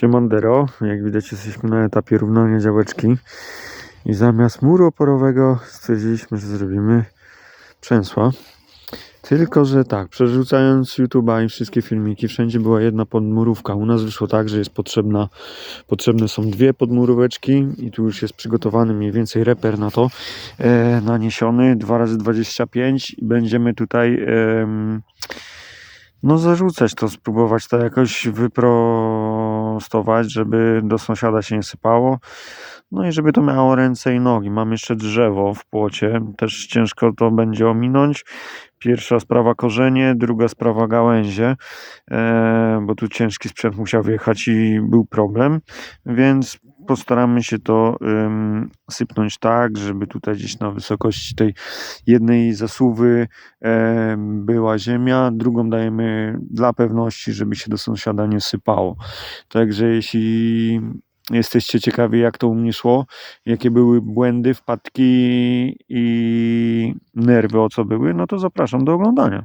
Siemandero, jak widać jesteśmy na etapie równania działeczki i zamiast muru oporowego stwierdziliśmy, że zrobimy przęsła. Tylko, że tak, przerzucając YouTube'a i wszystkie filmiki, wszędzie była jedna podmurówka. U nas wyszło tak, że jest potrzebna, potrzebne są dwie podmuróweczki i tu już jest przygotowany mniej więcej reper na to e, naniesiony 2x25 i będziemy tutaj em, no zarzucać to, spróbować to jakoś wyprostować, żeby do sąsiada się nie sypało. No i żeby to miało ręce i nogi. Mam jeszcze drzewo w płocie, też ciężko to będzie ominąć. Pierwsza sprawa korzenie, druga sprawa gałęzie, e, bo tu ciężki sprzęt musiał wjechać i był problem, więc postaramy się to sypnąć tak, żeby tutaj gdzieś na wysokości tej jednej zasuwy była ziemia, drugą dajemy dla pewności, żeby się do sąsiada nie sypało. Także jeśli jesteście ciekawi, jak to u mnie szło, jakie były błędy, wpadki i nerwy, o co były, no to zapraszam do oglądania.